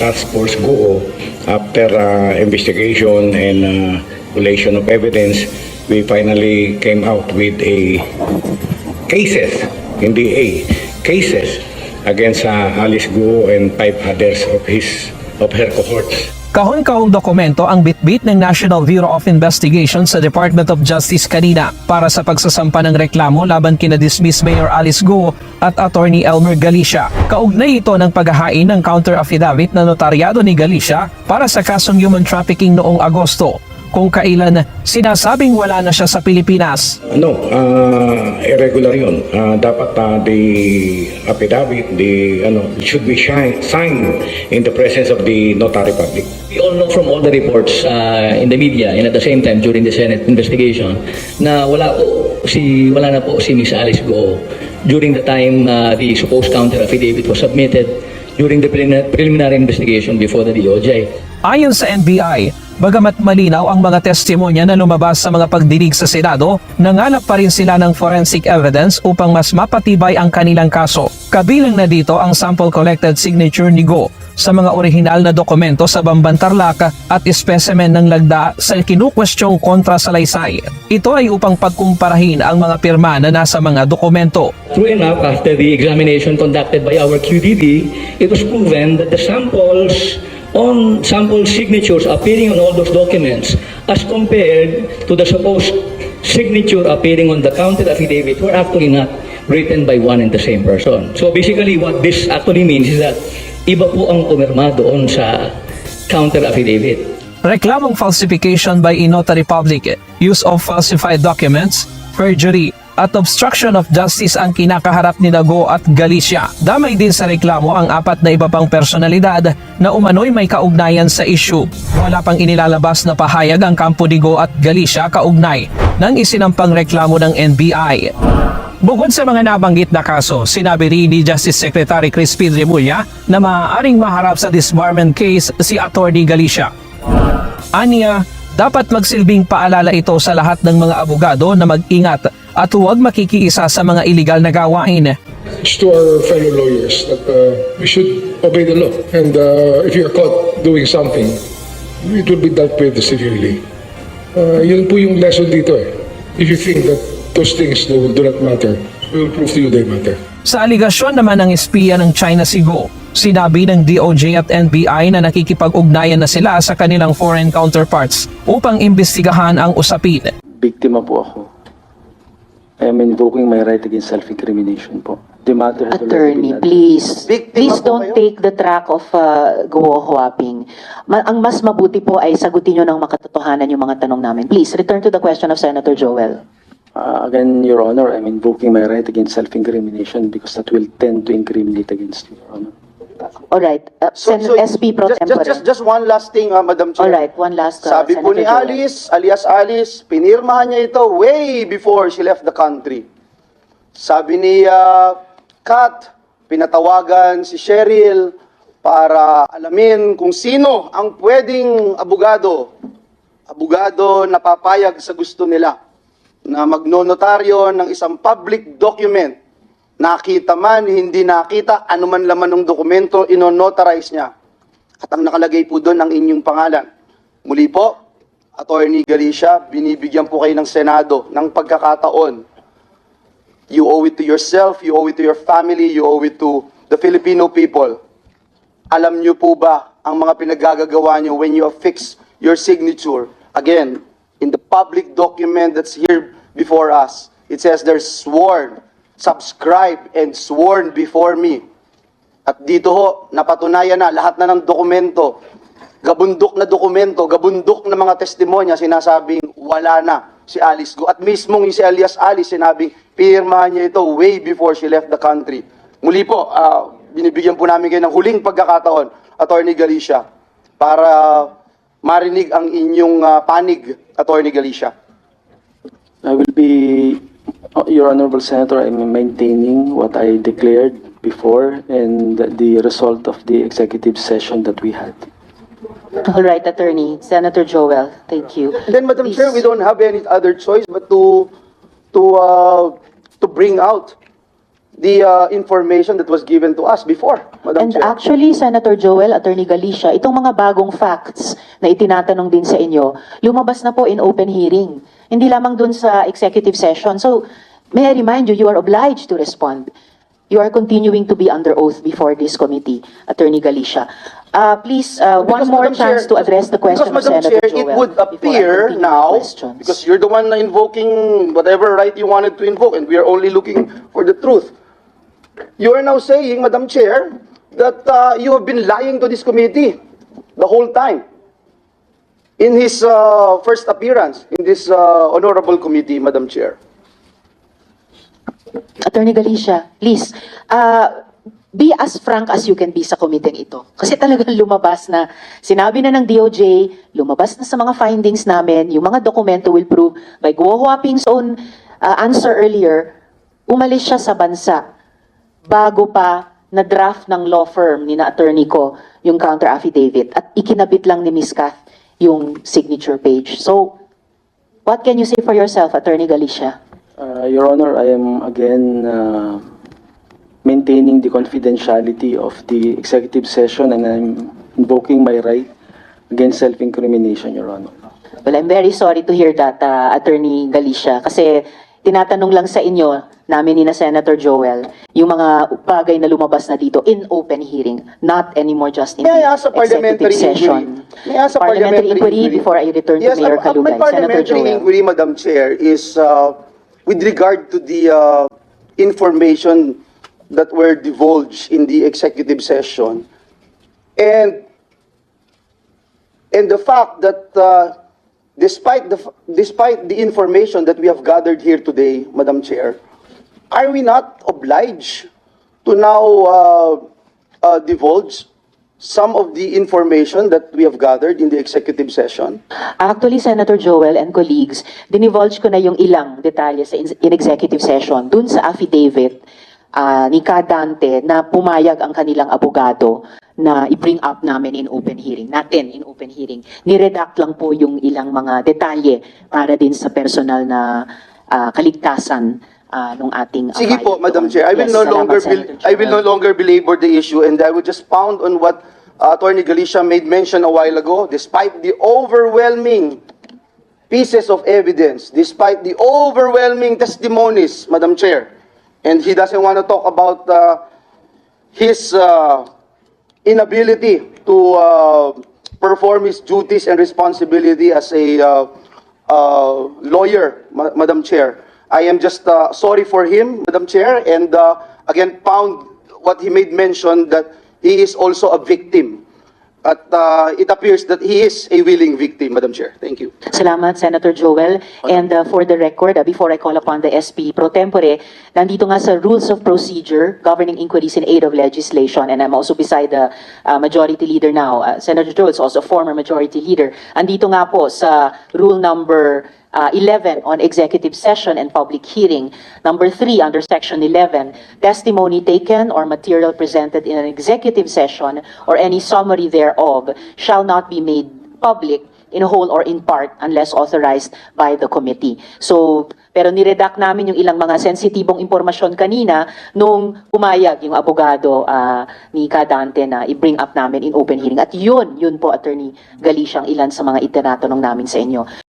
Task Force GUO, after uh, investigation and uh, collation of evidence, we finally came out with a cases, hindi a, cases against uh, Alice Guo and five others of his of her cohorts. Kahon-kahong dokumento ang bitbit ng National Bureau of Investigation sa Department of Justice kanina para sa pagsasampa ng reklamo laban kina dismiss Mayor Alice Go at Attorney Elmer Galicia. Kaugnay ito ng paghahain ng counter affidavit na notaryado ni Galicia para sa kasong human trafficking noong Agosto kung kailan sinasabing wala na siya sa Pilipinas. No, uh, irregular yun. Uh, dapat uh, the affidavit, the ano, it should be signed in the presence of the notary public. We all know from all the reports uh, in the media and at the same time during the Senate investigation na wala po si wala na po si Miss Alice Go during the time uh, the supposed counter affidavit was submitted during the prelimi- preliminary investigation before the DOJ. Ayon sa NBI, bagamat malinaw ang mga testimonya na lumabas sa mga pagdinig sa Senado, nangalap pa rin sila ng forensic evidence upang mas mapatibay ang kanilang kaso. Kabilang na dito ang sample collected signature ni Go sa mga orihinal na dokumento sa Bambantarlac at specimen ng lagda sa kinukwestyong kontra sa laysay. Ito ay upang pagkumparahin ang mga pirma na nasa mga dokumento. True enough, after the examination conducted by our QDD, it was proven that the samples on sample signatures appearing on all those documents as compared to the supposed signature appearing on the counter affidavit were actually not written by one and the same person. So basically what this actually means is that iba po ang pumirma doon sa counter affidavit. Reklamong falsification by a notary public, use of falsified documents, perjury, at obstruction of justice ang kinakaharap ni Dago at Galicia. Damay din sa reklamo ang apat na iba pang personalidad na umano'y may kaugnayan sa issue. Wala pang inilalabas na pahayag ang kampo ni Go at Galicia kaugnay ng isinampang reklamo ng NBI. Bukod sa mga nabanggit na kaso, sinabi rin ni Justice Secretary Crispin Remulla na maaaring maharap sa disbarment case si Atty. Galicia. Aniya, dapat magsilbing paalala ito sa lahat ng mga abogado na mag-ingat at huwag makikiisa sa mga iligal na gawain. It's to our fellow lawyers that uh, we should obey the law. And uh, if you're caught doing something, it will be dealt with severely. Uh, yun po yung lesson dito eh. If you think that those things do, do not matter, we will prove to you they matter. Sa aligasyon naman ng espiya ng China si Go, sinabi ng DOJ at NBI na nakikipag-ugnayan na sila sa kanilang foreign counterparts upang imbestigahan ang usapin. Biktima po ako. I am invoking my right against self-incrimination po. The matter has already Attorney, been- please. Biktima Please po don't kayo? take the track of uh, Guo Huaping. Ma- ang mas mabuti po ay sagutin nyo ng makatotohanan yung mga tanong namin. Please, return to the question of Senator Joel. Uh, again, Your Honor, I'm invoking my right against self-incrimination because that will tend to incriminate against you, Your Honor. Alright, uh, Sen- SP Pro just, Tempore. just, just, just one last thing, uh, Madam Chair. Alright, one last, uh, Sabi po Senator ni Joel. Alice, alias Alice, pinirmahan niya ito way before she left the country. Sabi ni uh, Kat, pinatawagan si Cheryl para alamin kung sino ang pwedeng abogado, abogado na papayag sa gusto nila na magnonotaryo ng isang public document nakita man, hindi nakita, anuman laman ng dokumento, inonotarize niya. At ang nakalagay po doon ang inyong pangalan. Muli po, Attorney Galicia, binibigyan po kayo ng Senado ng pagkakataon. You owe it to yourself, you owe it to your family, you owe it to the Filipino people. Alam niyo po ba ang mga pinagagagawa niyo when you affix your signature? Again, in the public document that's here before us, it says there's sworn, subscribed, and sworn before me. At dito ho, napatunayan na lahat na ng dokumento, gabundok na dokumento, gabundok na mga testimonya, sinasabing wala na si Alice Go. At yung si Alias Alice, sinabing pirmahan niya ito way before she left the country. Muli po, ah, binibigyan po namin kayo ng huling pagkakataon, Attorney Galicia, para marinig ang inyong ah, panig, Attorney Galicia. I will be, uh, Your Honorable Senator, I'm maintaining what I declared before and the- result of the executive session that we had. Alright, Attorney. Senator Joel, thank you. Then, Madam Please. Chair, we don't have any other choice but to to uh, to bring out the uh, information that was given to us before, Madam And Chair. actually, Senator Joel, Attorney Galicia, itong mga bagong facts na itinatanong din sa inyo, lumabas na po in open hearing. Hindi lamang dun sa executive session. So, may I remind you, you are obliged to respond. You are continuing to be under oath before this committee, Attorney Galicia. Uh, please, uh, one Because, more Madam Chair, chance to address the question because, of Madam Senator Chair, Joel. it would before I appear continue with now, questions. because you're the one na invoking whatever right you wanted to invoke, and we are only looking for the truth. You are now saying, Madam Chair, that uh, you have been lying to this committee the whole time. In his uh, first appearance in this uh, honorable committee, Madam Chair. Attorney Galicia, please, uh, be as frank as you can be sa committee ito. Kasi talagang lumabas na, sinabi na ng DOJ, lumabas na sa mga findings namin, yung mga dokumento will prove by Guo Huaping's own uh, answer earlier, umalis siya sa bansa bago pa na draft ng law firm ni na attorney ko yung counter affidavit at ikinabit lang ni Ms. Kath yung signature page. So, what can you say for yourself, Attorney Galicia? Uh, Your Honor, I am again uh, maintaining the confidentiality of the executive session and I'm invoking my right against self-incrimination, Your Honor. Well, I'm very sorry to hear that, uh, Attorney Galicia, kasi tinatanong lang sa inyo, namin ni na Senator Joel, yung mga bagay na lumabas na dito in open hearing, not anymore just in May the ask a parliamentary executive session. inquiry? May ask a parliamentary inquiry? before I return Yes, to Mayor Kalugay. My Senator parliamentary Joel. inquiry, Madam Chair, is uh, with regard to the uh, information that were divulged in the executive session. And and the fact that uh, despite the despite the information that we have gathered here today, Madam Chair, are we not obliged to now uh, uh, divulge some of the information that we have gathered in the executive session? Actually, Senator Joel and colleagues, dinivulge ko na yung ilang detalye sa in- in executive session dun sa affidavit ah, ni Kadante na pumayag ang kanilang abogado na i-bring up namin in open hearing, natin in open hearing. Niredact lang po yung ilang mga detalye para din sa personal na ah, kaligtasan ah, ng ating Sige po, Madam. Chair. I will Yes, no longer I will no longer belabor the issue and I will just pound on what uh, Attorney Galicia made mention a while ago. Despite the overwhelming pieces of evidence, despite the overwhelming testimonies, Madam Chair, and he doesn't want to talk about uh, his uh, inability to uh, perform his duties and responsibility as a uh, uh, lawyer, Ma- Madam Chair. I am just uh, sorry for him, Madam Chair, and uh, again pound what he made mention that he is also a victim. At uh, it appears that he is a willing victim, Madam Chair. Thank you. Salamat, Senator Joel. And uh, for the record, uh, before I call upon the SP pro tempore, nandito nga sa Rules of Procedure governing inquiries in aid of legislation, and I'm also beside the uh, Majority Leader now. Uh, Senator Joel is also former Majority Leader. Andito nga po sa Rule number uh, 11 on executive session and public hearing. Number 3 under section 11, testimony taken or material presented in an executive session or any summary thereof shall not be made public in whole or in part unless authorized by the committee. So, pero niredact namin yung ilang mga sensitibong impormasyon kanina nung pumayag yung abogado ah, ni Kadante na i-bring up namin in open hearing. At yun, yun po, Attorney Galicia, ang ilan sa mga itinatanong namin sa inyo.